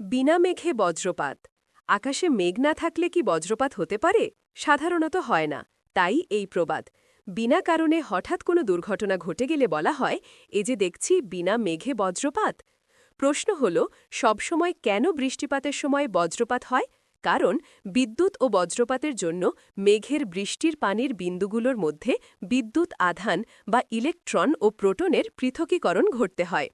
বিনা মেঘে বজ্রপাত। আকাশে মেঘ না থাকলে কি বজ্রপাত হতে পারে? সাধারণত হয় না, তাই এই প্রবাদ। বিনা কারণে হঠাৎ কোনো দুর্ঘটনা ঘটে গেলে বলা হয়, এ যে দেখছি বিনা মেঘে বজ্রপাত? প্রশ্ন হল সবসময় কেন বৃষ্টিপাতের সময় বজ্রপাত হয়? কারণ বিদ্যুৎ ও বজ্রপাতের জন্য মেঘের বৃষ্টির পানির বিন্দুগুলোর মধ্যে বিদ্যুৎ আধান বা ইলেকট্রন ও প্রোটনের পৃথকীকরণ ঘটতে হয়।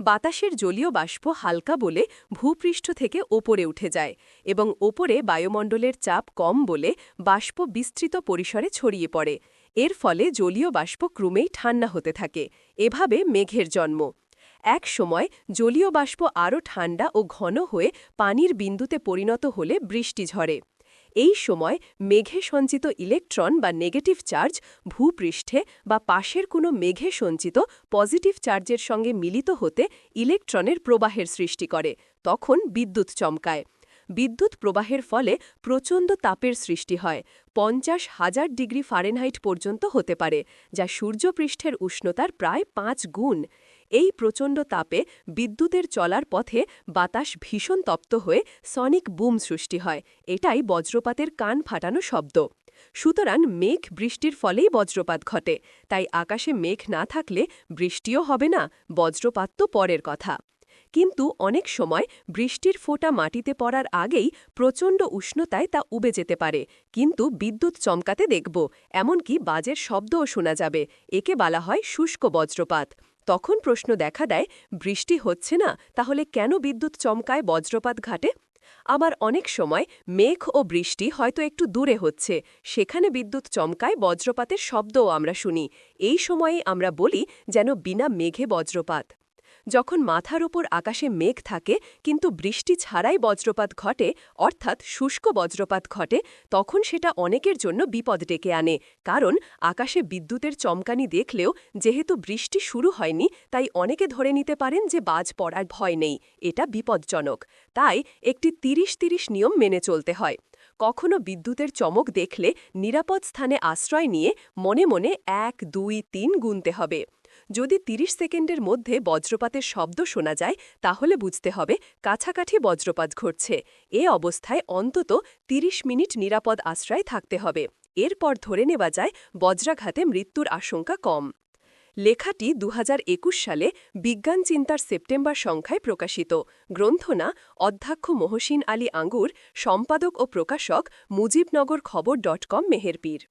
বাতাসের জলীয় বাষ্প হালকা বলে ভূপৃষ্ঠ থেকে ওপরে উঠে যায় এবং ওপরে বায়ুমণ্ডলের চাপ কম বলে বাষ্প বিস্তৃত পরিসরে ছড়িয়ে পড়ে। এর ফলে জলীয় বাষ্প ক্রমেই ঠান্ডা হতে থাকে। এভাবে মেঘের জন্ম। এক সময় জলীয় বাষ্প আরও ঠান্ডা ও ঘন হয়ে পানির বিন্দুতে পরিণত হলে বৃষ্টি ঝরে। এই সময় মেঘে সঞ্চিত ইলেকট্রন বা নেগেটিভ চার্জ ভূপৃষ্ঠে বা পাশের কোনো মেঘে সঞ্চিত পজিটিভ চার্জের সঙ্গে মিলিত হতে ইলেকট্রনের প্রবাহের সৃষ্টি করে, তখন বিদ্যুৎ চমকায়। বিদ্যুৎ প্রবাহের ফলে প্রচণ্ড তাপের সৃষ্টি হয়, পঞ্চাশ হাজার ডিগ্রি ফারেনহাইট পর্যন্ত হতে পারে, যা সূর্যপৃষ্ঠের উষ্ণতার প্রায় পাঁচ গুণ। এই প্রচণ্ড তাপে বিদ্যুতের চলার পথে বাতাস ভীষণ তপ্ত হয়ে সনিক বুম সৃষ্টি হয়। এটাই বজ্রপাতের কান ফাটানো শব্দ। সুতরাং মেঘ বৃষ্টির ফলেই বজ্রপাত ঘটে। তাই আকাশে মেঘ না থাকলে বৃষ্টিও হবে না, বজ্রপাত তো পরের কথা। কিন্তু অনেক সময় বৃষ্টির ফোঁটা মাটিতে পড়ার আগেই প্রচণ্ড উষ্ণতায় তা উবে যেতে পারে। কিন্তু বিদ্যুৎ চমকাতে দেখব, এমনকি বাজের শব্দও শোনা যাবে। একে বলা হয় শুষ্ক বজ্রপাত। তখন প্রশ্ন দেখা দেয়, বৃষ্টি হচ্ছে না, তাহলে কেন বিদ্যুৎ চমকায় বজ্রপাত ঘাটে? আবার অনেক সময় মেঘ ও বৃষ্টি হয়তো একটু দূরে হচ্ছে, সেখানে বিদ্যুৎ চমকায় বজ্রপাতের শব্দও আমরা শুনি। এই সময়ে আমরা বলি যেন বিনা মেঘে বজ্রপাত। যখন মাথার ওপর আকাশে মেঘ থাকে, কিন্তু বৃষ্টি ছাড়াই বজ্রপাত ঘটে, অর্থাৎ শুষ্ক বজ্রপাত ঘটে, তখন সেটা অনেকের জন্য বিপদ ডেকে আনে, কারণ আকাশে বিদ্যুতের চমকানি দেখলেও যেহেতু বৃষ্টি শুরু হয়নি, তাই অনেকে ধরে নিতে পারেন যে বাজ পড়ার ভয় নেই, এটা বিপজ্জনক। তাই একটি তিরিশ তিরিশ নিয়ম মেনে চলতে হয়। কখনো বিদ্যুতের চমক দেখলে নিরাপদ স্থানে আশ্রয় নিয়ে মনে মনে এক, দুই, তিন গুনতে হবে। যদি ৩০ সেকেন্ডের মধ্যে বজ্রপাতের শব্দ শোনা যায়, তাহলে বুঝতে হবে কাছাকাছি বজ্রপাত ঘটছে। এ অবস্থায় অন্তত ৩০ মিনিট নিরাপদ আশ্রয় থাকতে হবে। এরপর ধরে নেওয়া যায় বজ্রাঘাতে মৃত্যুর আশঙ্কা কম। লেখাটি দু হাজার একুশ সালে বিজ্ঞান চিন্তার সেপ্টেম্বর সংখ্যায় প্রকাশিত। গ্রন্থনা অধ্যক্ষ মহসিন আলী আঙ্গুর, সম্পাদক ও প্রকাশক মুজিবনগর খবর ডট কম মেহেরপীর।